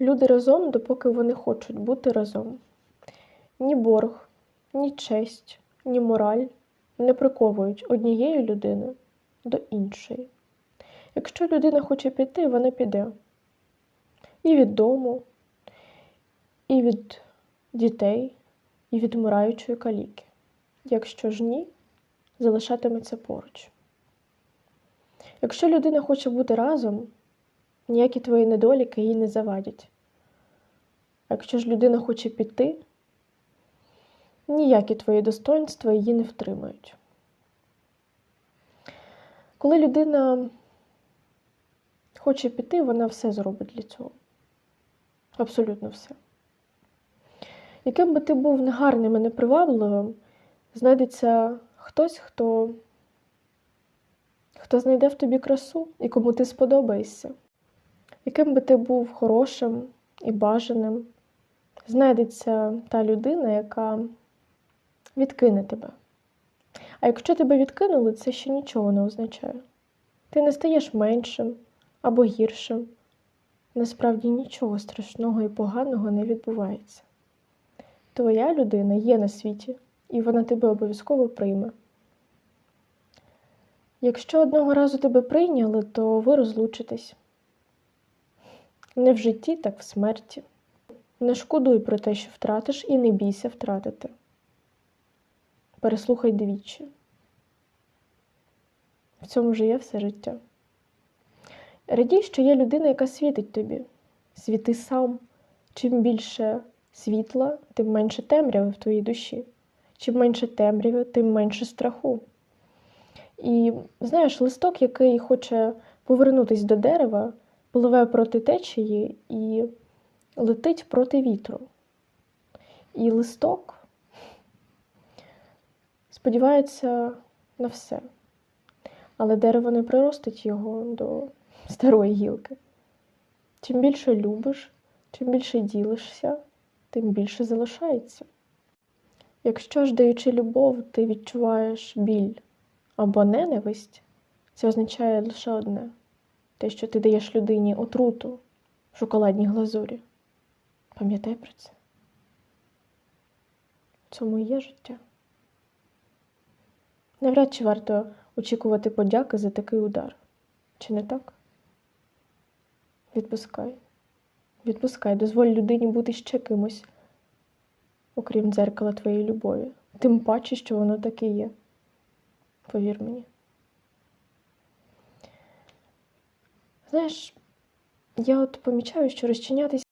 Люди разом, допоки вони хочуть бути разом. Ні борг, ні честь, ні мораль не приковують однієї людини до іншої. Якщо людина хоче піти, вона піде. І від дому, і від дітей, і від вмираючої каліки. Якщо ж ні, залишатиметься поруч. Якщо людина хоче бути разом, ніякі твої недоліки їй не завадять. Якщо ж людина хоче піти, ніякі твої достоинства її не втримають. Коли людина хоче піти, вона все зробить для цього. Абсолютно все. Яким би ти був негарним і непривабливим, знайдеться хтось, хто, хто знайде в тобі красу і кому ти сподобаєшся. Яким би ти був хорошим і бажаним, знайдеться та людина, яка відкине тебе. А якщо тебе відкинули, це ще нічого не означає. Ти не стаєш меншим або гіршим. Насправді нічого страшного і поганого не відбувається. Твоя людина є на світі, і вона тебе обов'язково прийме. Якщо одного разу тебе прийняли, то ви розлучитесь. Не в житті, так в смерті. Не шкодуй про те, що втратиш, і не бійся втратити. Переслухай двічі. В цьому ж є все життя. Радій, що є людина, яка світить тобі. Світи сам. Чим більше світла, тим менше темряви в твоїй душі. Чим менше темряви, тим менше страху. І знаєш, листок, який хоче повернутися до дерева, пливе проти течії і летить проти вітру. І листок сподівається на все. Але дерево не приростить його до старої гілки. Чим більше любиш, чим більше ділишся, тим більше залишається. Якщо ж, даючи любов, ти відчуваєш біль або ненависть, це означає лише одне те, що ти даєш людині отруту в шоколадній глазурі. Пам'ятай про це. В цьому є життя. Навряд чи варто очікувати подяки за такий удар. Чи не так? Відпускай. Відпускай, дозволь людині бути ще кимось, окрім дзеркала твоєї любові. Тим паче, що воно таке є. Повір мені. Знаєш, я от помічаю, що розчинятись